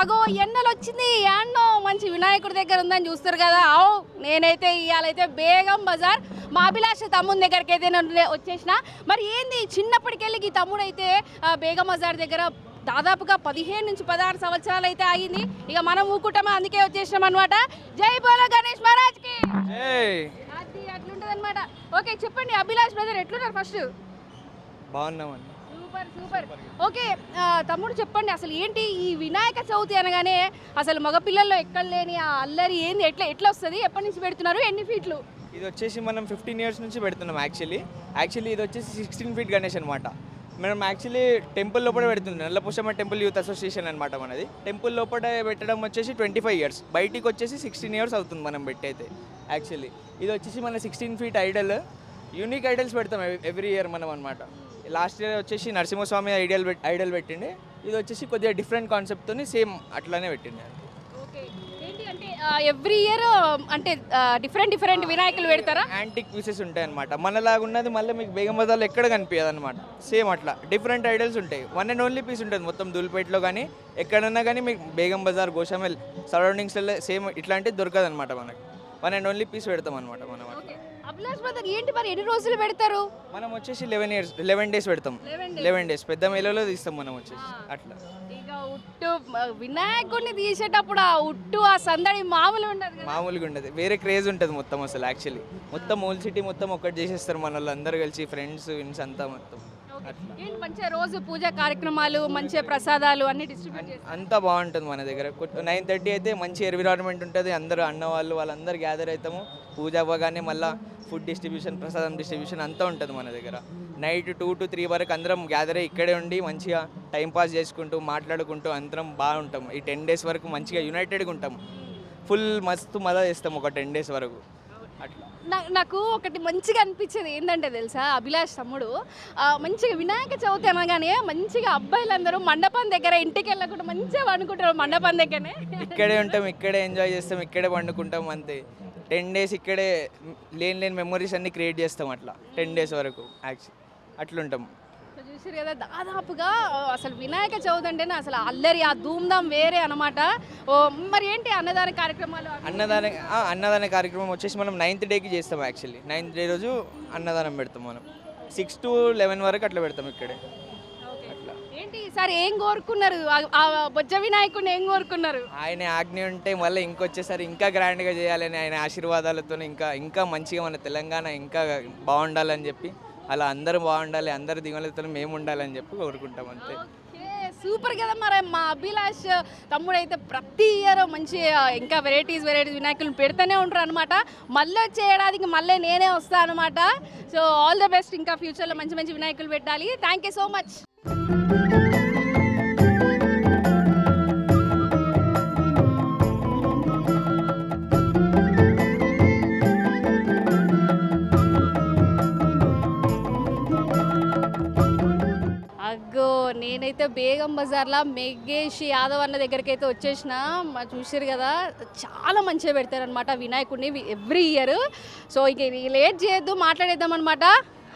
అగో ఎన్నెలు వచ్చింది మంచి వినాయకుడి దగ్గర ఉందని చూస్తారు కదా. అవు నేనైతే ఇవాళైతే బేగం బజార్ మా అభిలాష తమ్ముని దగ్గరికి అయితే నేను వచ్చేసిన. మరి ఏంది? చిన్నప్పటికెళ్ళి ఈ తమ్ముడు అయితే బేగం బజార్ దగ్గర దాదాపుగా పదిహేను నుంచి పదహారు సంవత్సరాలు అయితే అయింది ఇక మనం ఊకుంటామా అందుకే వచ్చేసినాం అనమాట జై బోలో గణేష్ మహారాజ్కి. అది అట్లుంటది అనమాట ఓకే చెప్పండి అభిలాష్ బ్రదర్ ఎట్లున్నారు ఫస్ట్ బాగున్నామండి. Super super. ఓకే తమ్ముడు చెప్పండి అసలు ఏంటి ఈ వినాయక చవితి అనగానే అసలు మగపిల్లల్లో ఎక్కడ లేని ఆ అల్లరి ఏంది? ఎట్లా ఎట్లా వస్తుంది? ఎప్పటి నుంచి పెడుతున్నారు? ఎన్ని ఫీట్లు ఇది వచ్చేసి మనం ఫిఫ్టీన్ ఇయర్స్ నుంచి పెడుతున్నాం యాక్చువల్లీ యాక్చువల్లీ ఇది వచ్చేసి సిక్స్టీన్ ఫీట్ గణేష్ అనమాట మనం యాక్చువల్లీ టెంపుల్ లోపల పెడుతుంది. నల్లపుషమ్మ టెంపుల్ యూత్ అసోసియేషన్ అనమాట మనది. టెంపుల్ లోపల పెట్టడం వచ్చేసి ట్వంటీ ఫైవ్ ఇయర్స్ బయటికి వచ్చేసి సిక్స్టీన్ ఇయర్స్ అవుతుంది మనం పెట్టయితే యాక్చువల్లీ ఇది వచ్చేసి మన sixteen feet idol unique idols పెడతాం ఎవ్రీ ఇయర్ మనం అనమాట లాస్ట్ ఇయర్ వచ్చేసి నరసింహస్వామి ఐడియల్ ఐడల్ పెట్టిండే. ఇది వచ్చేసి కొద్దిగా డిఫరెంట్ కాన్సెప్ట్తో సేమ్ అట్లానే పెట్టిండే. ఎవ్రీ ఇయర్ అంటే డిఫరెంట్ డిఫరెంట్ వినాయకులు పెడతారా? యాంటిక్ పీసెస్ ఉంటాయి అనమాట మనలాగా ఉన్నది మళ్ళీ మీకు బేగం బజార్లో ఎక్కడ కనిపించదు అనమాట సేమ్ అట్లా. డిఫరెంట్ ఐడల్స్ ఉంటాయి. వన్ అండ్ ఓన్లీ పీస్ ఉంటుంది మొత్తం దూల్పేటలో కానీ ఎక్కడన్నా కానీ మీకు బేగం బజార్ గోషామెల్ సరౌండింగ్స్లో సేమ్ ఇట్లాంటిది దొరకదు అనమాట మనకి వన్ అండ్ ఓన్లీ పీస్ పెడతాం అనమాట మనం అభిలాష్ బ్రదర్ ఏంటి మరి ఎన్ని రోజులు పెడతారు? మనం వచ్చేసి లెవెన్ ఇయర్స్ లెవెన్ డేస్ పెడతాం. 11 లెవెన్ డేస్ పెద్ద మేళలో తీస్తాం మనం వచ్చేసి. అట్లా. ఇక ఉట్టు వినాయకుడిని తీసేటప్పుడు ఆ ఉట్టు ఆ సందడి మామూలు ఉండదు మామూలుగా ఉండదు. వేరే క్రేజ్ ఉంటుంది మొత్తం అసలు యాక్చువల్లీ మొత్తం ఓల్ సిటీ మొత్తం ఒక్కటి చేసేస్తారు మన వాళ్ళు అందరు కలిసి ఫ్రెండ్స్ ఇన్స్ అంతా మొత్తం. ఏంటి మంచిగా రోజు పూజ కార్యక్రమాలు మంచిగా ప్రసాదాలు అన్ని డిస్ట్రిబ్యూట్ అంతా బాగుంటుంది మన దగ్గర. నైన్ థర్టీ అయితే మంచి ఎన్విరాన్మెంట్ ఉంటుంది. అందరూ అన్న వాళ్ళు వాళ్ళందరూ గ్యాదర్ అవుతాము. పూజ అవ్వగానే మళ్ళీ ఫుడ్ డిస్ట్రిబ్యూషన్ ప్రసాదం డిస్ట్రిబ్యూషన్ అంతా ఉంటుంది మన దగ్గర. నైట్ టూ టు త్రీ వరకు అందరం గ్యాదర్ అయ్యి ఇక్కడే ఉండి మంచిగా టైం పాస్ చేసుకుంటూ మాట్లాడుకుంటూ అందరం బాగుంటాం. ఈ టెన్ డేస్ వరకు మంచిగా యునైటెడ్గా ఉంటాం. ఫుల్ మస్తు మజా చేస్తాం ఒక టెన్ డేస్ వరకు. అట్లా. నాకు ఒకటి మంచిగా అనిపించేది ఏంటంటే తెలుసా? అభిలాష్ తమ్ముడు. మంచిగా వినాయక చవితి అనగానే మంచిగా అబ్బాయిలందరూ మండపం దగ్గర ఇంటికి వెళ్ళకుండా మంచిగా వండుకుంటారు మండపం దగ్గరనే. ఇక్కడే ఉంటాం ఇక్కడే ఎంజాయ్ చేస్తాం ఇక్కడే పండుకుంటాం అంతే. టెన్ డేస్ ఇక్కడే లేని లేని మెమరీస్ అన్ని క్రియేట్ చేస్తాం అట్లా. టెన్ డేస్ వరకు యాక్చువల్ అట్లుంటాం. చూసారు కదా దాదాపుగా అసలు వినాయక చవితి అంటేనే అసలు అల్లరి ఆ ధూమ్ధాం వేరే అనమాట ఓ మరి ఏంటి అన్నదాన కార్యక్రమాలు? అన్నదాన అన్నదాన కార్యక్రమం వచ్చేసి మనం నైన్త్ డేకి చేస్తాం యాక్చువల్లీ నైన్త్ డే రోజు అన్నదానం పెడతాం మనం. సిక్స్ టు లెవెన్ వరకు అట్లా పెడతాం ఇక్కడే. ఏంటి? ఈసారి ఏం కోరుకున్నారు? ఆ- ఆ బొజ్జ వినాయకుడిని ఏం కోరుకున్నారు? ఆయన ఆజ్ఞ ఉంటే మళ్ళీ ఇంకొచ్చేసరి ఇంకా గ్రాండ్గా చేయాలని ఆయన ఆశీర్వాదాలతో ఇంకా ఇంకా మంచిగా మన తెలంగాణ ఇంకా బాగుండాలని చెప్పి అలా అందరూ బాగుండాలి అందరు దిగులతో మేము ఉండాలని చెప్పి కోరుకుంటాం అంతే. ఓకే, సూపర్ కదా మరి. మా అభిలాష్ తమ్ముడు అయితే ప్రతి ఇయర్ మంచి ఆ, ఇంకా వెరైటీస్ వెరైటీస్ వినాయకులను పెడుతూనే ఉంటారు అనమాట మళ్ళీ వచ్చే ఏడాదికి మళ్ళీ నేనే వస్తాను అనమాట సో ఆల్ ద బెస్ట్. ఇంకా ఫ్యూచర్లో మంచి మంచి వినాయకులు పెట్టాలి. థ్యాంక్ యూ సో మచ్ నేనైతే బేగం బజార్లో మెగ్గేష్ యాదవ్ అన్న దగ్గరికి అయితే వచ్చేసిన. మా చూసారు కదా చాలా మంచిగా పెడతారనమాట వినాయకుడిని ఎవ్రీ ఇయర్. సో ఇక లేట్ చేయొద్దు మాట్లాడేద్దాం అనమాట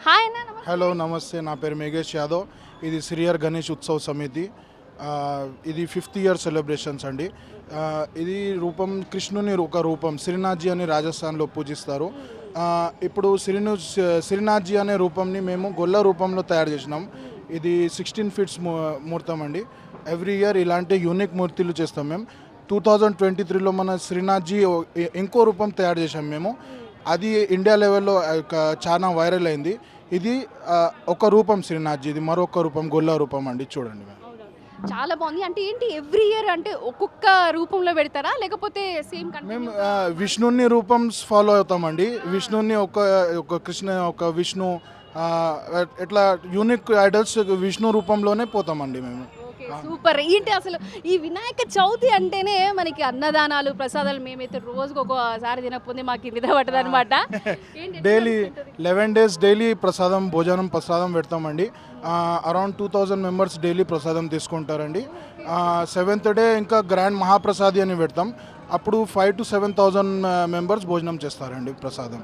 హాయ్ అన్న హలో నమస్తే. నా పేరు మెగేష్ యాదవ్. ఇది శ్రీయర్ గణేష్ ఉత్సవ సమితి. ఇది ఫిఫ్త్ ఇయర్ సెలబ్రేషన్స్ అండి. ఇది రూపం కృష్ణుని ఒక రూపం శ్రీనాథ్జీ అని రాజస్థాన్లో పూజిస్తారు. ఇప్పుడు శ్రీను శ్రీనాథ్జీ అనే రూపంని మేము గొల్ల రూపంలో తయారు చేసినాం. ఇది సిక్స్టీన్ ఫీట్స్ ముహూర్తం అండి. ఎవ్రీ ఇయర్ ఇలాంటి యూనిక్ మూర్తులు చేస్తాం మేము. టూ థౌజండ్ ట్వంటీ త్రీలో మన శ్రీనాథ్జీ ఇంకో రూపం తయారు చేసాం మేము. అది ఇండియా లెవెల్లో ఒక చాలా వైరల్ అయింది. ఇది ఒక రూపం శ్రీనాథ్జీ ఇది మరొక రూపం గొల్ల రూపం అండి. చూడండి మ్యామ్ చాలా బాగుంది. అంటే ఏంటి ఎవ్రీ ఇయర్ అంటే ఒక్కొక్క రూపంలో పెడతారా? లేకపోతే సేమ్ మేము విష్ణుని రూపం ఫాలో అవుతామండి. విష్ణుని ఒక ఒక కృష్ణ ఒక విష్ణు ఆ, ఎట్లా యూనిక్ ఐడల్స్ విష్ణు రూపంలోనే పోతామండి మేము. సూపర్. ఏంటి అసలు ఈ వినాయక చవితి అంటేనే మనకి అన్నదానాలు ప్రసాదాలు మేమైతే రోజుకు ఒకసారి తినకపోతే మాకు నిద్ర పట్టదు అనమాట డైలీ లెవెన్ డేస్ డైలీ ప్రసాదం భోజనం ప్రసాదం పెడతామండి. Around two thousand members daily ప్రసాదం తీసుకుంటారండి. సెవెంత్ డే ఇంకా గ్రాండ్ మహాప్రసాది అని పెడతాం. అప్పుడు five to seven thousand members భోజనం చేస్తారండి ప్రసాదం.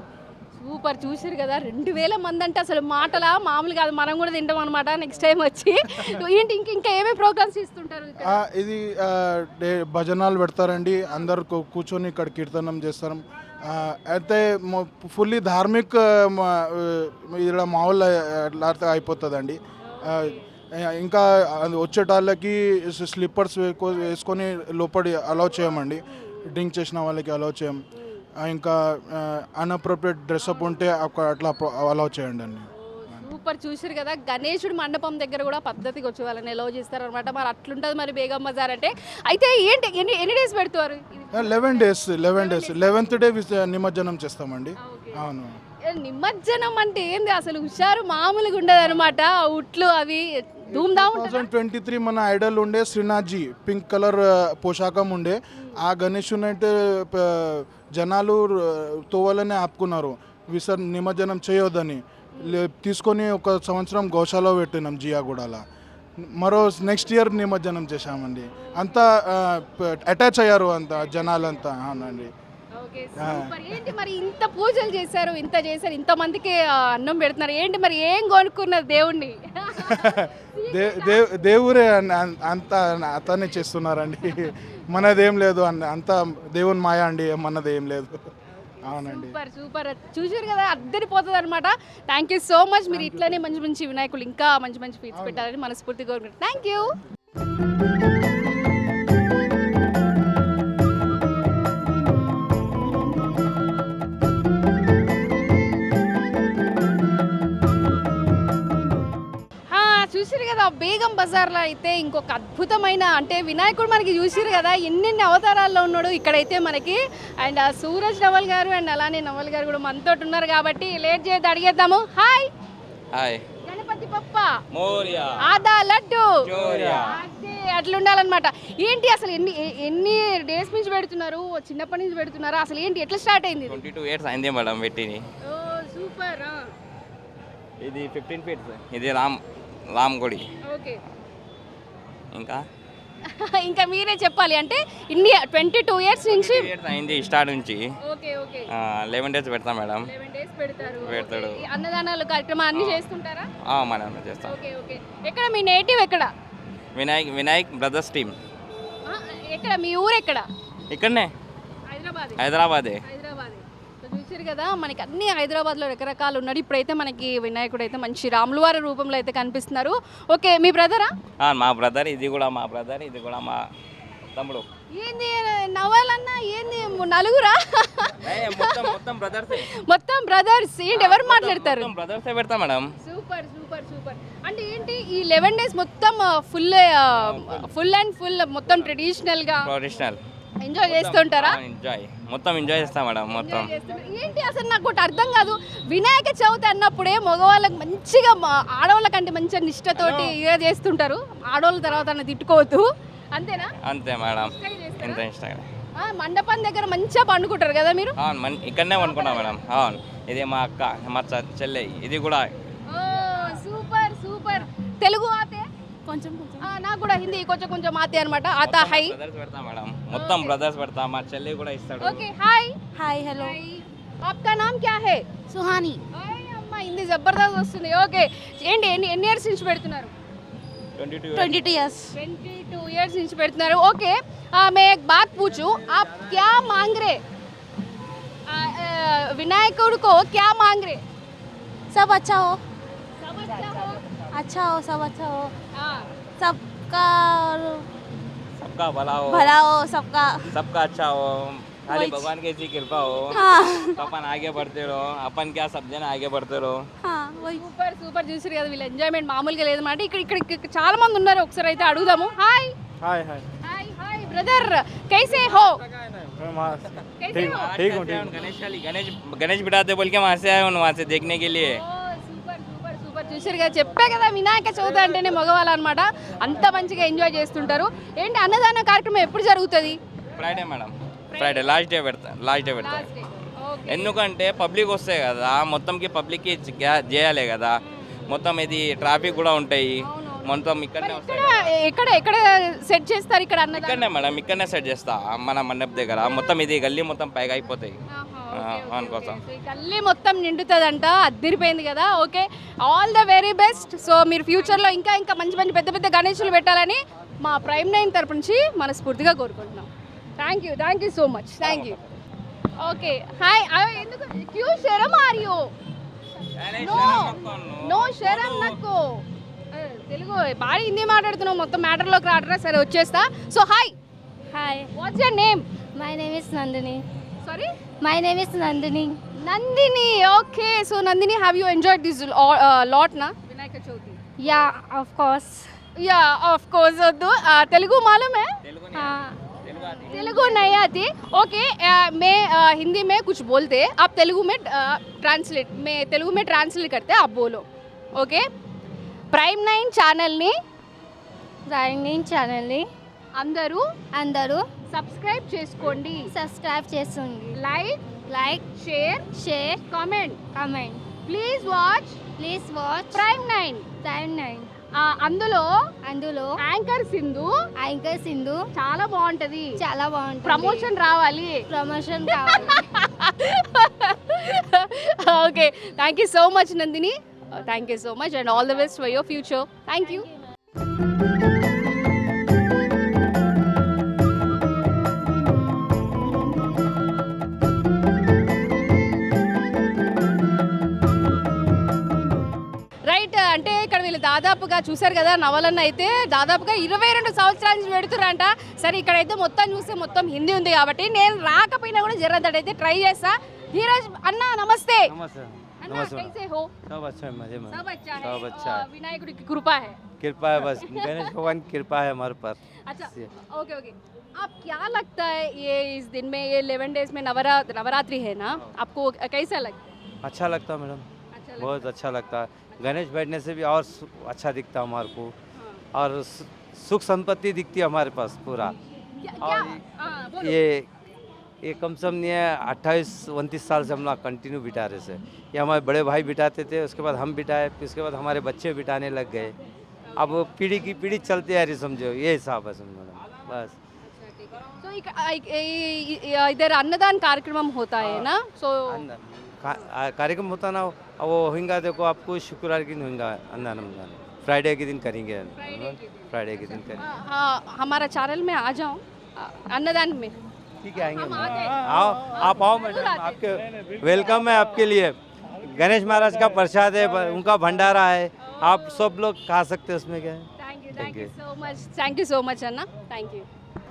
సూపర్ చూసారు కదా రెండు వేల మంది అంటే అసలు మాటలా మామూలు కాదు మనం కూడా తింటాం అనమాట నెక్స్ట్ టైం వచ్చి. ఏంటి ఇంకా ఇంకా ఏమేమి ప్రోగ్రామ్స్ ఇస్తుంటారు ఇది భజనాలు పెడతారండి అందరు కూర్చొని ఇక్కడ కీర్తనం చేస్తారు. అయితే ఫుల్లీ ధార్మిక్ ఇక్కడ మామూలు అట్లా అయిపోతుందండి. ఇంకా వచ్చేటాళ్ళకి స్లిప్పర్స్ వేసుకొని లోపలి అలౌ చేయమండి. డ్రింక్ చేసిన వాళ్ళకి అలౌ చేయం. ఇంకా అన్అప్రోప్రియేట్ డ్రెస్అప్ ఉంటే అట్లా అలౌ చేయండి అండి సూపర్ చూసారు కదా గణేశుడి మండపం దగ్గర కూడా పద్ధతికి వచ్చే వాళ్ళని ఎలో చేస్తారు అనమాట మరి అట్లుంటుంది మరి బేగం బజార్ అంటే? అయితే ఏంటి ఎన్ని ఎన్ని డేస్ పెడతారు? Eleven days eleven days eleventh day నిమజ్జనం చేస్తామండి. అవును. నిమజ్జనం అంటే ఏంది? అసలు హుషారు మామూలుగా ఉండదు అనమాట ఉట్లు అవి ట్వంటీ త్రీ మన ఐడల్ ఉండే శ్రీనాథ్జీ పింక్ కలర్ పోషాకం ఉండే. ఆ గణేషుని అయితే జనాలు తోవలనే ఆపుకున్నారు. విసర్ నిమజ్జనం చేయొద్దని. లే- తీసుకొని ఒక సంవత్సరం గోశాల పెట్టినాం జియాగూడలో మరో నెక్స్ట్ ఇయర్ నిమజ్జనం చేశామండి. అంతా అటాచ్ అయ్యారు అంతా జనాలంతా. అవునండి. Okay super. ఏంటి మరి ఇంత పూజలు చేశారు ఇంత చేశారు ఇంత మందికి అన్నం పెడుతున్నారు? ఏంటి మరి ఏం కొనుక్కున్నారు దేవుణ్ణి? దేవురే అంతా అతనే చేస్తున్నారండి. మనదేం లేదు అన్న అంతా దేవుని మాయ అండి మనదేం లేదు. అవునండి. Super super. చూసారు కదా అద్దరిపోతుంది అనమాట థ్యాంక్ యూ సో మచ్ మీరు ఇట్లనే మంచి మంచి వినాయకులు ఇంకా మంచి మంచి ఫీట్స్ పెట్టాలని మనస్ఫూర్తిగా కోరుకుంటున్నాను థ్యాంక్ యూ చూసారు కదా బేగం బజార్లో అయితే ఇంకొక అద్భుతమైన అంటే వినాయకుడు మనకి చూసారు కదా ఎన్నెన్ని అవతారాల్లో ఉన్నాడు ఇక్కడైతే మనకి. అండ్ సూరజ్ నవల్ గారు అండ్ అలానే నవల్ గారు కూడా మనతో ఉన్నారు కాబట్టి లేట్ చేయద్దు అడిగేద్దాము. హాయ్! హాయ్. గణపతి పప్ప ఆదా లడ్డు. జోరియా. అదే, అట్లా ఉండాలన్నమాట ఏంటి అసలు ఎన్ని ఎన్ని డేస్ నుంచి పెడుతున్నారు? చిన్నప్పటి నుంచి పెడుతున్నారు? అసలు ఏంటి ఎట్లా స్టార్ట్ అయింది? ట్వంటీ టూ ఇయర్స్ అయింది మేడం పెట్టిని సూపర్. ఇది ఫిఫ్టీన్ ఫీట్స్. ఇది రామ్. రామ్ గుడి ఓకే. ఇంకా? ఇంకా మీరే చెప్పాలి అంటే ఇన్ని ట్వంటీ టూ ఇయర్స్ నుంచి అయింది స్టార్ట్ నుంచి. లెవెన్ డేస్ పెడతాం మేడం. పెడతాడు. అన్నదానాలు కార్యక్రమం అన్ని చేస్తుంటారా? మనం చేస్తాం. ఎక్కడ మీ నేటివ్ ఎక్కడ? Vinayak Vinayak brothers team. ఎక్కడ? మీ ఊరు ఎక్కడ ఇక్కడనే హైదరాబాద్. హైదరాబాదే. చూసారు కదా మనకి అన్ని హైదరాబాద్లో రకరకాలు ఉన్నాడు ఇప్పుడైతే మనకి వినాయకుడు అయితే మంచి రాములవారి రూపంలో అయితే కనిపిస్తున్నారు. ఓకే మీ బ్రదరా? మా బ్రదర్ ఇది కూడా మా బ్రదర్ ఇది కూడా మా తమ్ముడు. ఏంది నవ్వాలన్నా ఏంది నలుగురా? మొత్తం బ్రదర్సే. మొత్తం బ్రదర్స్ ఏంటి ఎవరు మాట్లాడతారు? బ్రదర్సే పెడతాం మేడం. Super super super. అంటే ఏంటి ఈ లెవెన్ డేస్ మొత్తం ఫుల్ ఫుల్. అండ్ ఫుల్ మొత్తం ట్రెడిషనల్గా ట్రెడిషనల్ ఎంజాయ్ చేస్తుంటారా? ఎంజాయ్ మొత్తం ఎంజాయ్ చేస్తాం మేడం మొత్తం. ఏంటి అసలు నాకు ఒకటి అర్థం కాదు. వినాయక చవితి అన్నప్పుడే మగవాళ్ళకి మంచిగా మా- ఆడవాళ్ళకంటే మంచిగా నిష్టతోటి ఇదే చేస్తుంటారు. ఆడవాళ్ళ తర్వాత అన్న తిట్టుకోవద్దు. అంతేనా? అంతే మేడం? ఎంత ఆ, మండపం దగ్గర మంచిగా పండుకుంటారు కదా మీరు? అవును ఇక్కడనే అనుకున్నాం మేడం. అవును. ఇది మా అక్క మా చెల్లె ఇది కూడా సూపర్ సూపర్. తెలుగు కొంచెం కొంచెం ఆ, నాకు కూడా హిందీ కొంచెం కొంచెం ఆతే అనమాట ఆతా హై బ్రదర్స్ పెడతాం మేడం మొత్తం బ్రదర్స్ పెడతాం మా చెల్లి కూడా ఇస్తాడు ఓకే హాయ్ హాయ్ హలో आपका नाम क्या है సుహాని అయ్య అమ్మ హిందీ జబర్దస్త్ వస్తుంది ఓకే ఏంటి ఎన్ని ఎన్ని ఇయర్స్ నుంచి పెడుతున్నారు twenty two twenty two years twenty two years నుంచి పెడుతున్నారు ఓకే मैं एक बात पूछूं आप क्या मांग रहे आ, आ, विनायकुड को क्या मांग रहे सब अच्छा हो सब अच्छा हो अच्छा हो सब अच्छा हो हाँ सबका सबका भला हो भला हो सबका सबका अच्छा हो खाली वही- भगवान की ऐसी कृपा हो हाँ तो अपन आगे बढ़ते रहो अपन क्या सब जन आगे बढ़ते रहो हाँ वही సూపర్ సూపర్ చూసారు కదా వీళ్ళ ఎంజాయ్మెంట్ మామూలుగా లేదన్నమాట ఇక్కడ ఇక్కడ ఇక్కడ చాలా మంది ఉన్నారు ఒకసారి అయితే అడుగుదాము hi hi hi hi hi brother कैसे हो कैसे हो ठीक हूँ गणेश वाली गणेश गणेश बिठाते बोल के वहाँ से आए हूँ वहाँ से देखने के लिए ఓ, సూపర్ సూపర్ సూపర్ చూసారు కదా చెప్పే కదా వినాయక చవితి అంటేనే మగవాళ్ళు అనమాట అంత మంచిగా ఎంజాయ్ చేస్తుంటారు. ఏంటి అన్నదాన కార్యక్రమం ఎప్పుడు జరుగుతుంది? Friday madam. Friday last day పెడతా లాస్ట్ డే పెడతా. ఎందుకంటే పబ్లిక్ వస్తాయి కదా మొత్తంకి పబ్లిక్కి చేయాలి కదా. మొత్తం ఇది ట్రాఫిక్ కూడా ఉంటాయి. మొత్తం ఇక్కడనే వస్తాయి ఎక్కడ ఎక్కడ సెట్ చేస్తారు ఇక్కడ అన్నదానం? ఇక్కడనే మేడం ఇక్కడనే సెట్ చేస్తా. మన మండప్ దగ్గర. మొత్తం ఇది గల్లీ మొత్తం పైగా అయిపోతాయి. ఆ, అందుకోసం సో ఈ గల్లీ మొత్తం నిండుతుందంట అద్దరిపోయింది కదా. Okay all the very best so మీరు ఫ్యూచర్లో ఇంకా ఇంకా మంచి మంచి పెద్ద పెద్ద గణేషులు పెట్టాలని మా ప్రైమ్ నైన్ తరపు నుంచి మనస్ఫూర్తిగా కోరుకుంటున్నాం. Thank you thank you so much thank you okay hi ఎందుకు క్యూ శరం ఆర్ యూ నో నో శరం నాకు ఏ, తెలుగు బాగా హిందీ మాట్లాడుతున్నావు మొత్తం మ్యాటర్లోకి రాడరా సరే వచ్చేస్తా so hi Hi, what's your name my name is Nandini. Sorry My name is Nandini. Nandini okay so Nandini have you enjoyed this lot నా Vinayaka Chavithi Yeah, of course. Yeah of course वद्दू आ, तेलुगु मालूम है Uh, Telugu नहीं आती okay आ, मैं आ, हिंदी में कुछ बोलते आप तेलुगु में ट्रांसलेट मैं तेलुगु में ट्रांसलेट करते आप बोलो ఓకే ప్రైమ్ నైన్ ఛానల్ని రైనింగ్ ఛానల్ని అందరూ అందరూ సబ్స్క్రైబ్ చేసుకోండి. సబ్స్క్రైబ్ చేస్తుంది like like share share comment. Comment. Please watch. Please watch. Prime nine. Time nine. అందులో అందులో యాంకర్ సింధు యాంకర్ సింధు చాలా బాగుంటది. చాలా బాగుంటుంది. ప్రమోషన్ రావాలి. Promotion okay. Thank you so much Nandini. Thank you so much and all the best for your future thank you right అంటే ఇక్కడ వీళ్ళు దాదాపుగా చూశారు కదా నవలన్న అయితే దాదాపుగా ఇరవై రెండు సంవత్సరాల నుంచి పెడుతురంట సరే ఇక్కడైతే మొత్తం చూస్తే మొత్తం హిందీ ఉంది కాబట్టి నేను రాకపోయినా కూడా జర్రదడైతే ట్రై చేస్తా. ధీరజ్ అన్న నమస్తే. नमस्ते कैसे हो? सब अच्छा है मज़े में। सब अच्छा है। सब अच्छा विनायक की कृपा है। कृपा है बस गणेश भगवान की कृपा है हमारे पर अच्छा ओके ओके। आप क्या लगता है ये इस दिन में ये इलेवन डेज़ में नवरा नवरात्रि है ना? हाँ। आपको कैसा लगता है? अच्छा लगता है मैडम। अच्छा बहुत अच्छा लगता है। गणेश बैठने से भी और अच्छा दिखता हमारे को। हाँ। और सुख संपत्ति दिखती है हमारे पास पूरा। और हाँ, क्या? आ, ये ये कम से कम ये अट्ठाईस उनतीस साल से हम लोग कंटिन्यू बिठा रहे थे। ये हमारे बड़े भाई बिठाते थे उसके बाद हम बिठाए फिर उसके बाद हमारे बच्चे बिठाने लग गए। अब पीढ़ी की पीढ़ी चलती आ रही समझो ये हिसाब है समझो बस। तो इधर अन्नदान कार्यक्रम होता है हाँ। ना? सो कार्यक्रम होता ना वो होगा देखो आपको शुक्रवार के दिन होगा अन्नदान फ्राइडे के दिन करेंगे फ्राइडे के दिन। करेंगे। हाँ, हाँ, हमारा चैनल में आ जाओ अन्नदान में। ठीक है आएंगे हम मैडम। आते हैं। आओ आप आओ मैडम आपके वेलकम है आपके लिए गणेश महाराज का प्रसाद है उनका भंडारा है आप सब लोग खा सकते हैं उसमें क्या है thank you Thank thank you you. So much thank you so much అన్న థ్యాంక్ యూ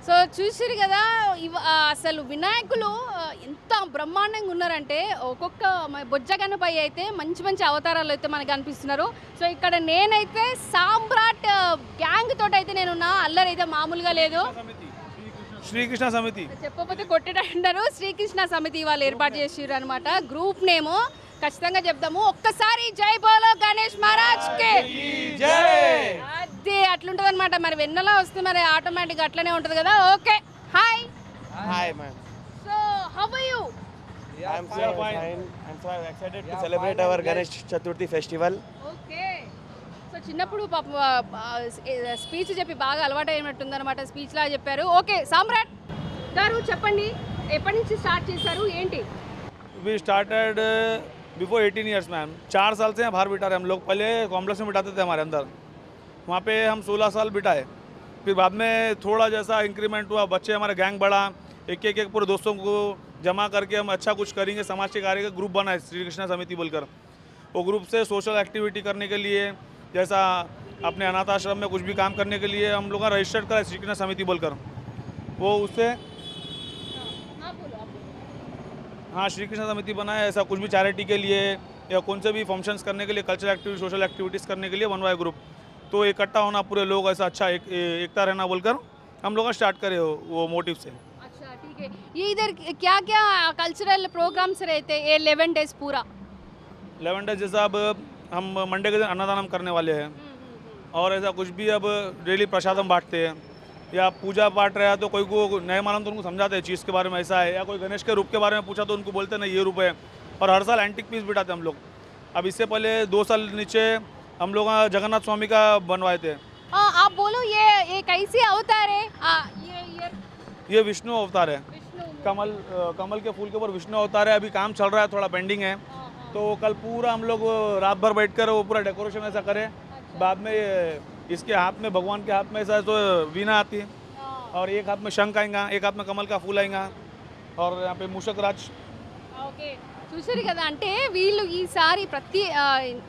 సో చూసిరు కదా ఇవ ఆ, అసలు వినాయకులు ఆ, ఎంత బ్రహ్మాండంగా ఉన్నారంటే ఒక్కొక్క మ- బొజ్జ గణపై అయితే మంచి మంచి అవతారాలు అయితే మనకు కనిపిస్తున్నారు సో ఇక్కడ నేనైతే సామ్రాట్ గ్యాంగ్ తోటి అయితే నేనున్నా అల్లరి అయితే మామూలుగా లేదు శ్రీకృష్ణ సమితి. చెప్పకపోతే కొట్టేటంటారు శ్రీకృష్ణ సమితి వాళ్ళు ఏర్పాటు చేసిర్రు అనమాట గ్రూప్ నేమ్ ఖచ్చితంగా చెప్తాము ఒక్కసారి జై బోలో గణేష్ మహారాజ్ కే. అది అట్లుంటది అనమాట మరి వెన్నెలా వస్తే మరి ఆటోమేటిక్ అట్లనే ఉంటది కదా. Okay. Hi Hi, ma'am. So how are you I'm so fine. I'm so excited to celebrate our Ganesh Chaturthi festival. Okay so చిన్నప్పుడు పాప స్పీచ్ చెప్పి బాగా అలవాటు అయినట్టుంది అనమాట స్పీచ్ లా చెప్పారు ఓకే సామ్రాట్ గారు చెప్పండి ఎప్పటి నుంచి స్టార్ట్ చేశారు ఏంటి we started before 18 years ma'am चार साल से बाहर बिठा रहे हम लोग पहले कॉम्प्लेक्स में बिठाते थे हमारे अंदर वहाँ पे हम 16 साल बिठाए फिर बाद में थोड़ा जैसा इंक्रीमेंट हुआ बच्चे हमारे गैंग बढ़ा एक एक एक पूरे दोस्तों को जमा करके हम अच्छा कुछ करेंगे समाज के कार्य का ग्रुप बनाए श्री कृष्णा समिति बोलकर वो ग्रुप से सोशल एक्टिविटी करने के लिए जैसा अपने अनाथ आश्रम में कुछ भी काम करने के लिए हम लोग रजिस्टर्ड करा श्री कृष्णा समिति बोलकर वो उससे हाँ श्री कृष्ण समिति बनाया ऐसा कुछ भी चैरिटी के लिए या कौन से भी फ़ंक्शंस करने के लिए कल्चरल एक्टिविटी सोशल एक्टिविटीज़ करने के लिए वन वाई ग्रुप तो इकट्ठा होना पूरे लोग ऐसा अच्छा एक, एकता रहना बोलकर हम लोग स्टार्ट करे हो वो मोटिव से। अच्छा ठीक है। ये इधर क्या क्या कल्चरल प्रोग्राम्स रहते हैं? ये 11 डेज़ पूरा। लेवन डेज़ जैसा अब हम मंडे के दिन अन्नदानम करने वाले हैं। और ऐसा कुछ भी अब डेली प्रसादम बांटते हैं। या पूजा पाठ रहा तो कोई को नए मालूम तो उनको समझाते हैं चीज़ के बारे में ऐसा है। या कोई गणेश के रूप के बारे में पूछा तो उनको बोलते हैं नहीं ये रूप है। और हर साल एंटिक पीस बिठाते हैं हम लोग। अब इससे पहले दो साल नीचे हम लोग जगन्नाथ स्वामी का बनवाए थे। आ, आप बोलो ये ये कैसे अवतार है? आ, ये ये। ये विष्णु अवतार है। विष्णु कमल अ, कमल के फूल के ऊपर विष्णु अवतार है। अभी काम चल रहा है थोड़ा पेंडिंग है। तो कल पूरा हम लोग रात भर बैठ कर वो पूरा डेकोरेशन ऐसा करें। अच्छा। बाद में इसके हाथ में भगवान के हाथ में ऐसा तो वीणा आती है। और एक हाथ में शंख आएगा एक हाथ में कमल का फूल आएगा। और यहाँ पे मूषक राज। ఓకే చూసారు కదా అంటే వీళ్ళు ఈసారి ప్రతి ఆ,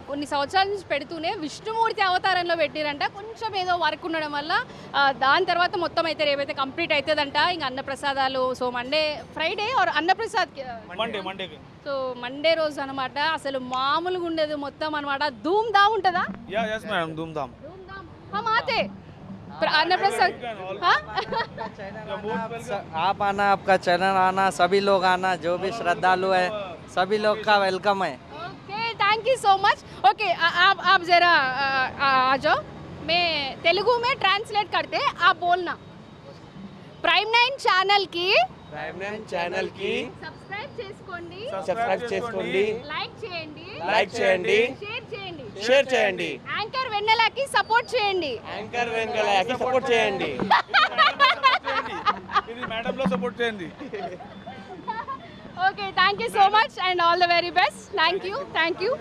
కొన్ని సంవత్సరాల నుంచి పెడుతూనే విష్ణుమూర్తి అవతారంలో పెట్టిరంట కొంచెం ఏదో వర్క్ ఉండడం వల్ల ఆ, దాని తర్వాత మొత్తం అయితే రేపైతే కంప్లీట్ అవుతుందంట ఇంకా అన్నప్రసాదాలు so Monday Friday are Annaprasad Monday Monday के సో మండే రోజు అనమాట అసలు మామూలుగా ఉండదు మొత్తం అనమాట ధూమ్ దా ఉంటుందా या यस मैडम धूमधाम ధూమ్ ధామ్ हम आते प्र- अन्नप्रसाद हाँ आप आना आपका चैनल आना सभी लोग आना जो भी श्रद्धालु है सभी लोग का वेलकम है okay thank you so much okay आप आप ज़रा आ, आ आ जाओ मैं तेलुगु में ट्रांसलेट करते आप बोलना ప్రైమ్ నైన్ ఛానల్ కి ప్రైమ్ నైన్ ఛానల్ కి సబ్స్క్రైబ్ చేసుకోండి సబ్స్క్రైబ్ చేసుకోండి లైక్ చేయండి లైక్ చేయండి షేర్ చేయండి షేర్ చేయండి యాంకర్ వెన్నెలకి సపోర్ట్ చేయండి యాంకర్ వెనకాలకి సపోర్ట్ చేయండి ఇది మేడంలో సపోర్ట్ చేయండి Okay, thank you so much and all the very best. Thank, thank you. Thank you.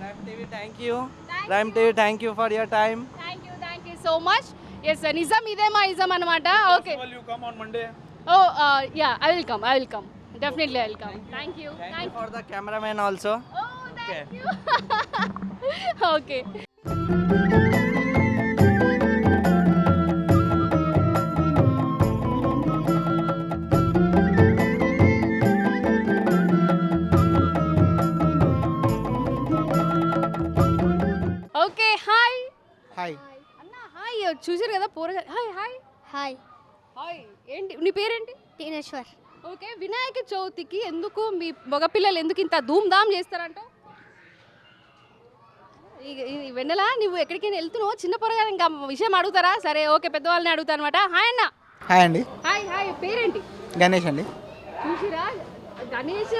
Rhyme TV, thank you. Rhyme TV, thank you for your time. Thank you, thank you so much. Yes, sir. Nizam Idema Izam Anamata. Okay. Will you come on Monday? Oh, uh, yeah, I will come. I will come. Definitely. I will come. Thank you. Thank, you. for the cameraman also. Oh, thank you. okay. చూసారు కదా పోరగా. Hi hi. Hi. Hi. ఏంటి నీ పేరేంటి? టీనేశ్వర్. Okay Vinayaka చవితికి ఎందుకు మీ మగపిల్లలు ఎందుకు ఇంత ధూమ్ ధామ్ చేస్తారంట వెన్నెల నువ్వు ఎక్కడికైనా వెళ్తున్నావు? చిన్న పొరగా ఇంకా విషయం అడుగుతారా? సరే ఓకే పెద్దవాళ్ళని అడుగుతా అనమాట హాయ్ అన్న. హాయ్ అండి. Hi hi. పేరేంటి? గణేష్ అండి. చూసిరా? గణేష్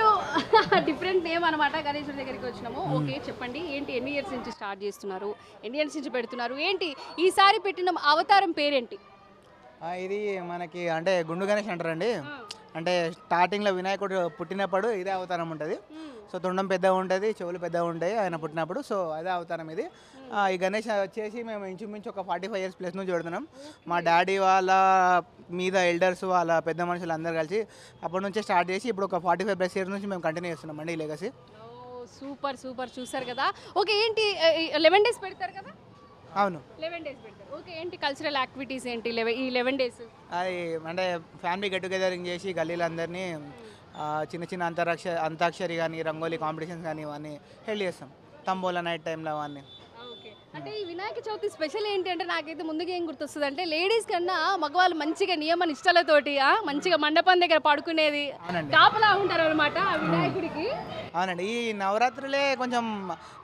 డిఫరెంట్ నేమ్ అనమాట గణేష్ దగ్గరికి వచ్చినాము. ఓకే చెప్పండి. ఏంటి ఎన్ని ఇయర్స్ నుంచి స్టార్ట్ చేస్తున్నారు? ఎన్ని ఇయర్స్ నుంచి పెడుతున్నారు? ఏంటి ఈసారి పెట్టిన అవతారం పేరేంటి? ఇది మనకి అంటే గుండు గణేష్ అంటారండి. అంటే స్టార్టింగ్లో వినాయకుడు పుట్టినప్పుడు ఇదే అవతారం ఉంటుంది. సో తొండం పెద్దగా ఉంటుంది చెవులు పెద్దగా ఉంటాయి ఆయన పుట్టినప్పుడు. సో అదే అవతారం ఇది. ఆ, ఈ గణేష్ వచ్చేసి మేము ఇంచుమించు ఒక ఫార్టీ ఫైవ్ ఇయర్స్ ప్లస్ నుంచి పెడుతున్నాం మా డాడీ వాళ్ళ మీద ఎల్డర్స్ వాళ్ళ పెద్ద మనుషులు అందరు కలిసి అప్పటి నుంచే స్టార్ట్ చేసి ఇప్పుడు ఒక ఫార్టీ ఫైవ్ ప్లస్ ఇయర్స్ నుంచి మేము కంటిన్యూ చేస్తున్నాం అండి ఈ లెగసీ సూపర్ సూపర్ చూసారు కదా? ఓకే ఏంటి లెవెన్ డేస్ పెడతారు కదా? అవును. లెవెన్ డేస్ పెడతారు ఓకే ఏంటి కల్చరల్ యాక్టివిటీస్ ఏంటి? లెవెన్ ఈ లెవెన్ డేస్ అది అంటే ఫ్యామిలీ గెట్ టుగెదరింగ్ చేసి గల్లీలందరినీ ఆ, చిన్న చిన్న అంతరాక్ష అంతాక్షరి కానీ రంగోలీ కాంపిటీషన్స్ కానీ ఇవన్నీ హెల్డ్ చేస్తాం. తంబోలా నైట్ టైంలో అవన్నీ. అంటే ఈ వినాయక చవితి స్పెషల్ ఏంటి అంటే నాకైతే ముందుగా ఏం గుర్తొస్తుంది అంటే లేడీస్ కన్నా మగవాళ్ళు మంచిగా నియమ నిష్టలతోటి ఆ, మంచిగా మండపం దగ్గర పడుకునేది అవునండి. కాపలా ఉంటారు అనమాట వినాయకుడికి. అవునండి. ఈ నవరాత్రులే కొంచెం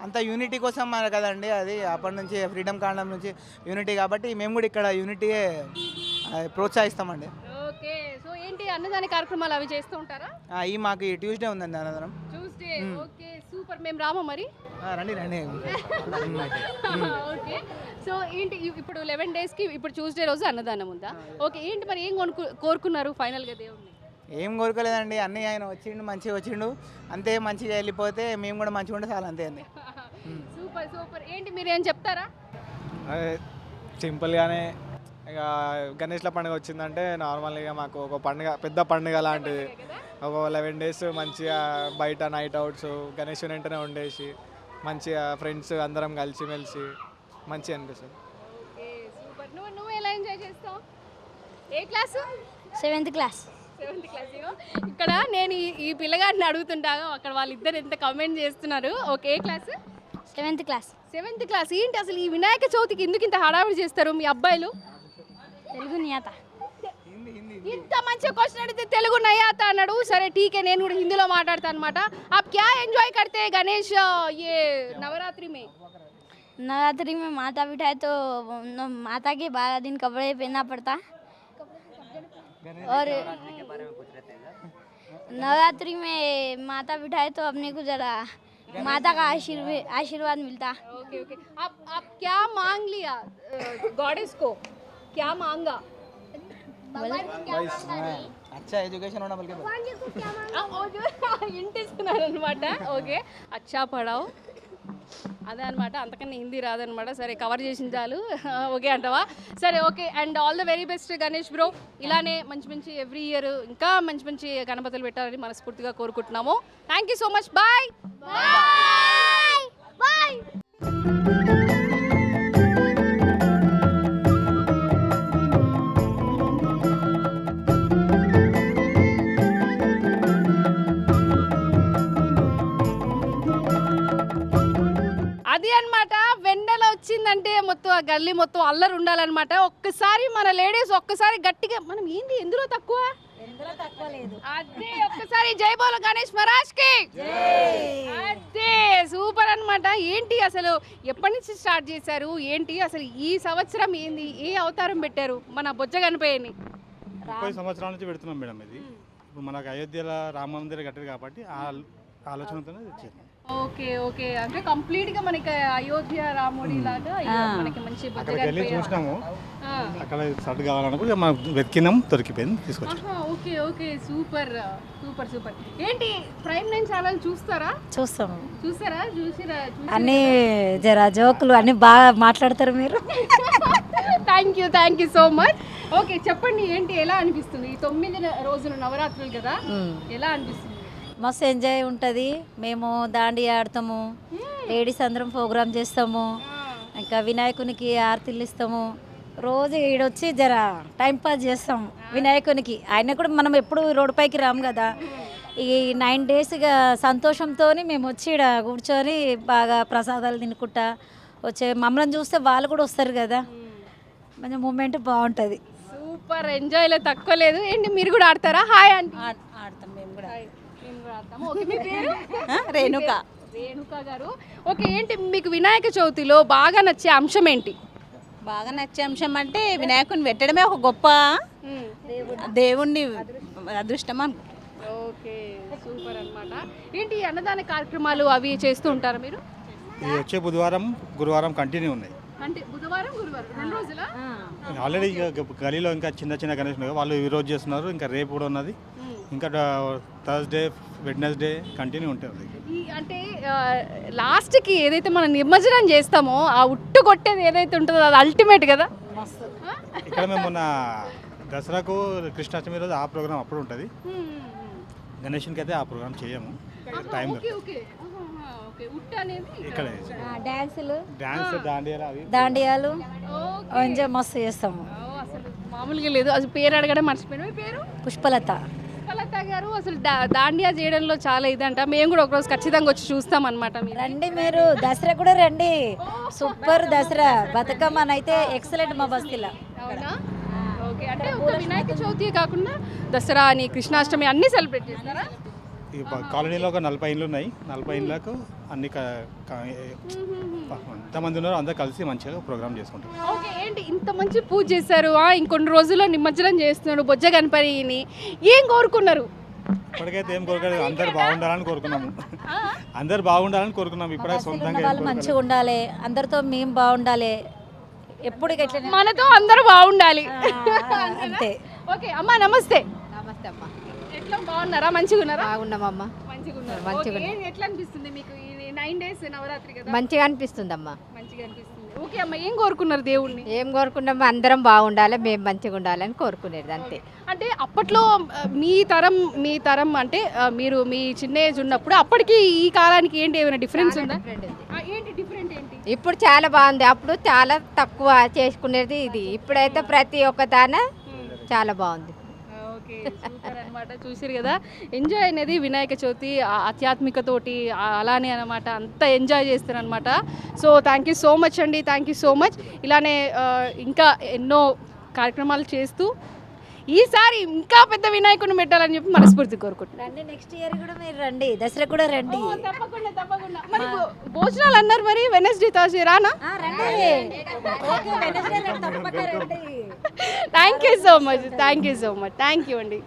అంత యూనిటీ కోసం మన కదండి. అది అప్పటి నుంచి ఫ్రీడమ్ కాండం నుంచి యూనిటీ కాబట్టి మేము కూడా ఇక్కడ యూనిటీయే ఆ, ప్రోత్సహిస్తామండి. ఏంటి అన్నదాన కార్యక్రమాలు అవి చేస్తూ ఉంటారా? ఆ, ఈ మాకు ఈ ట్యూస్డే ఉందండి అన్నదానం. Tuesday okay super. మేము రామా మరి? రండి రండి. ఓకే. సో ఏంటి ఇప్పుడు లెవెన్ డేస్కి ఇప్పుడు ట్యూస్డే రోజు అన్నదానం ఉందా? ఓకే ఏంటి మరి ఏం కొనుక్కు కోరుకున్నారు ఫైనల్గా దేవుడిని ఏం కోరుకోలేదండి అన్నీ ఆయన వచ్చిండు మంచిగా వచ్చిండు. అంతే మంచిగా వెళ్ళిపోతే మేము కూడా మంచిగా ఉంటే చాలు అంతే అండి. Super super. ఏంటి మీరు ఏం చెప్తారా సింపుల్గానే ఇక గణేష్ల పండుగ వచ్చిందంటే నార్మల్గా మాకు ఒక పండుగ పెద్ద పండుగ లాంటిది. ఒక లెవెన్ డేస్ మంచిగా బయట నైట్ అవుట్స్ గణేష్ వెంటనే ఉండేసి మంచిగా ఫ్రెండ్స్ అందరం కలిసిమెలిసి మంచిగా అనిపిస్తుంది. ఓకే సూపర్ నువ్వు నువ్వు ఎలా ఎంజాయ్ చేస్తావు? ఏ class seventh class seventh class ఇక్కడ నేను ఈ ఈ పిల్లగాడిని అడుగుతుంటాను అక్కడ వాళ్ళిద్దరు ఎంత కమెంట్ చేస్తున్నారు? ఓకే ఏ class seventh class seventh class ఏంటి అసలు ఈ వినాయక చవితికి ఎందుకు ఇంత హడావిడి చేస్తారు మీ అబ్బాయిలు? తెలుగు నియత ఇంత మంచి క్వశ్చన్ అడిగితే తెలుగు నయ్యాత అన్నాడు సరే టీకే నేను కూడా హిందీలో మాట్లాడతాను అనమాట आप क्या एंजॉय करते हैं गणेश ये नवरात्रि में नवरात्रि में माता बिठाए तो न- माता के बारह दिन कपड़े पहनना पड़ता और नवरात्रि में माता बिठाए तो अपने को जरा माता का आशीर्वाद आशीर्वाद मिलता ओके ओके आप आप क्या मांग लिया गॉडेस को क्या मांगा అచ్చా ఎడ్యుకేషన్ ఉన్న బల్కే ఇంటిస్తున్నారు అనమాట ఓకే అచ్చా పడావు అదే అనమాట అంతకన్నా హిందీ రాదనమాట సరే కవర్ చేసిన చాలు ఓకే అంటావా సరే okay and all the very best Ganesh bro ఇలానే మంచి మంచి ఎవ్రీ ఇయర్ ఇంకా మంచి మంచి గణపతులు పెట్టాలని మనస్ఫూర్తిగా కోరుకుంటున్నాము thank you so much bye bye bye వచ్చిందంటే మొత్తం ఆ గల్లీ మొత్తం అల్లరి ఉండాలన్నమాట. ఒక్కసారి మన లేడీస్ ఒక్కసారి గట్టిగా మనం ఏంటి ఎందులో తక్కువ? అదే ఒక్కసారి జై బోల గణేష్ మహారాజ్కి అదే సూపర్ అన్నమాట. ఏంటి అసలు ఎప్పటి నుంచి స్టార్ట్ చేశారు? ఏంటి అసలు ఈ సంవత్సరం ఏంది? ఏ అవతారం పెట్టారు? మన బొజ్జ కనిపోయని ముప్పై సంవత్సరాల నుంచి పెడుతున్నాం మేడం ఇది. ఇప్పుడు మనకు అయోధ్యలో రామ మందిరం కట్టారు కాబట్టి ఆ ఆలోచనతోనే తెచ్చాను ఓకే ఓకే. అంటే కంప్లీట్గా మనకి అయోధ్య రాముడి లాగా మనకి మంచి అక్కడికి వెళ్ళి చూసినాము. అక్కడ సర్ట్ కావాలన్నప్పుడు ఇక మనం వెతికినాం దొరికిపోయింది తీసుకొచ్చాం. ఆహా, okay okay. Super super super. ఏంటి ప్రైమ్ నైన్ ఛానల్ చూస్తారా? చూస్తాము చూసారా చూసిరా? అన్ని జర జోకులు అన్ని బాగా మాట్లాడతారు మీరు. Thank you thank you so much okay చెప్పండి ఏంటి ఎలా అనిపిస్తుంది? ఈ తొమ్మిది రోజులు నవరాత్రులు కదా? ఎలా అనిపిస్తుంది? మస్తు ఎంజాయ్ ఉంటుంది. మేము దాండి ఆడతాము. లేడీస్ అందరం ప్రోగ్రామ్ చేస్తాము. ఇంకా వినాయకునికి ఆరతిలు ఇస్తాము. రోజు ఈడొచ్చి జర టైం పాస్ చేస్తాం వినాయకునికి. ఆయన కూడా మనం ఎప్పుడు రోడ్డు పైకి రాము కదా. ఈ నైన్ డేస్గా సంతోషంతో మేము వచ్చి ఈడ కూర్చొని బాగా ప్రసాదాలు తినుకుంటా వచ్చే మమ్మల్ని చూస్తే వాళ్ళు కూడా వస్తారు కదా. కొంచెం మూమెంట్ బాగుంటుంది. సూపర్. ఎంజాయ్లో తక్కువ లేదు. ఏంటి మీరు కూడా ఆడతారా? హాయ్ అండి ఆడతాం మేము కూడా మేము కూడా ఆడతాము ఓకే మీ పేరు? రేణుక. రేణుక గారు. ఓకే ఏంటి మీకు వినాయక చవితిలో బాగా నచ్చే అంశం ఏంటి? బాగా నచ్చే అంశం అంటే వినాయకుని పెట్టడమే ఒక గొప్ప దేవుణ్ణి అదృష్టం అనుకో ఓకే సూపర్ అన్నమాట. ఏంటి అన్నదాన కార్యక్రమాలు అవి చేస్తూ ఉంటారా మీరు? ఈ వచ్చే బుధవారం గురువారం కంటిన్యూ ఉన్నాయి. అంటే బుధవారం గురువారం రెండు రోజులా? ఆల్రెడీ గలీలో ఇంకా చిన్న చిన్న గణేష్ వాళ్ళు ఈ రోజు చేస్తున్నారు ఇంకా రేపు కూడా ఉన్నది. ఇంకా థర్స్డే వెడ్నెస్డే కంటిన్యూ ఉంటుంది. అంటే లాస్ట్కి ఏదైతే మనం నిమజ్జనం చేస్తామో ఆ ఉట్టు కొట్టేది ఏదైతే ఉంటుందో అది అల్టిమేట్ కదా? ఇక్కడ మేము మొన్న దసరాకు కృష్ణాష్టమి రోజు ఆ ప్రోగ్రామ్ అప్పుడు ఉంటుంది. గణేషునికి అయితే ఆ ప్రోగ్రామ్ చేయము. Time okay okay. ఆహాహా, ఓకే. ఉట్టు అనేది ఇక్కడ డ్యాన్సులు డాన్స్ దాండియాలు ఎంజాయ్ మస్తు చేస్తాము. మామూలుగా లేదు. అసలు పేరు అడగడం మర్చిపోయాను. పేరు? పుష్పలత. గారు అసలు దాండియా చేయడంలో చాలా ఇదంట. మేము కూడా ఒకరోజు ఖచ్చితంగా వచ్చి చూస్తాం అనమాట రండి మీరు. దసరా కూడా రండి. సూపర్ దసరా. బతుకమ్మనైతే ఎక్సలెంట్ మా బస్తీలో. అవునా? ఓకే. అంటే ఒక వినాయక చవితి కాకుండా దసరా అని కృష్ణాష్టమి అన్ని సెలబ్రేట్ చేస్తారా? ఈ కాలనీలో ఒక నలభై ఇండ్లు ఉన్నాయి. నలభై ఇండ్లకు అన్ని ఎంతమంది ఉన్నారో అందరూ కలిసి మంచిగా ప్రోగ్రామ్ చేసుకుంటాం ఓకే. ఏంటి? ఇంత మంచి పూజ చేశారు. ఇంకొన్ని రోజుల్లో నిమజ్జనం చేస్తున్నాడు బొజ్జ గణపతిని. ఏం కోరుకున్నారు? ఇప్పటికైతే ఏం కోరుకోలేదు. అందరు బాగుండాలని కోరుకున్నాము. అందరు బాగుండాలని కోరుకున్నాము. ఇప్పుడే సొంతంగా వాళ్ళు. మంచిగా ఉండాలి. అందరితో మేము బాగుండాలి. ఎప్పుడు ఇట్లా మనతో అందరూ బాగుండాలి. అంతే. ఓకే అమ్మా నమస్తే. నమస్తే అమ్మా. ఎట్లా బాగున్నారా? మంచిగా ఉన్నారా? బాగున్నామమ్మా మంచిగా ఉన్నారు? మంచిగా ఓకే, ఏం- ఎట్లా అనిపిస్తుంది మీకు ఈ నైన్ డేస్ నవరాత్రి కదా? మంచిగా అనిపిస్తుందమ్మా. మంచిగా అనిపిస్తుంది. ఓకే అమ్మ ఏం కోరుకున్నారు దేవుణ్ణి? ఏం కోరుకున్నామో అందరం బాగుండాలి మేము మంచిగా ఉండాలని కోరుకునేది అంతే. అంటే అప్పట్లో మీ తరం మీ తరం అంటే మీరు మీ చిన్న ఏజ్ ఉన్నప్పుడు అప్పటికి ఈ కాలానికి ఏంటి ఏమైనా డిఫరెన్స్ ఉందా? ఏంటి డిఫరెంట్ ఏంటి? ఇప్పుడు చాలా బాగుంది. అప్పుడు చాలా తక్కువ చేసుకునేది ఇది. ఇప్పుడైతే ప్రతి ఒక్క దాన చాలా బాగుంది. ఓకే సూపర్ అనమాట చూసిరు కదా? ఎంజాయ్ అనేది వినాయక చవితి ఆ ఆధ్యాత్మికతోటి అలానే అనమాట అంత ఎంజాయ్ చేస్తారు అనమాట so thank you so much అండి. థ్యాంక్ యూ సో మచ్ ఇలానే ఇంకా ఎన్నో కార్యక్రమాలు చేస్తూ ఈసారి ఇంకా పెద్ద వినాయకుడిని పెట్టాలని చెప్పి మనస్ఫూర్తి కోరుకుంటున్నాను. రండి నెక్స్ట్ ఇయర్ కూడా మీరు రండి. దసరా కూడా రండి. తప్పకుండా తప్పకుండా. మరి భో- భోజనాలు అన్నారు మరి వెనస్డే థర్స్డే రానా? ఆ, రండి. ఓకే వెనస్డే రండి, తప్పక రండి. Thank you so much thank you so much thank you అండి.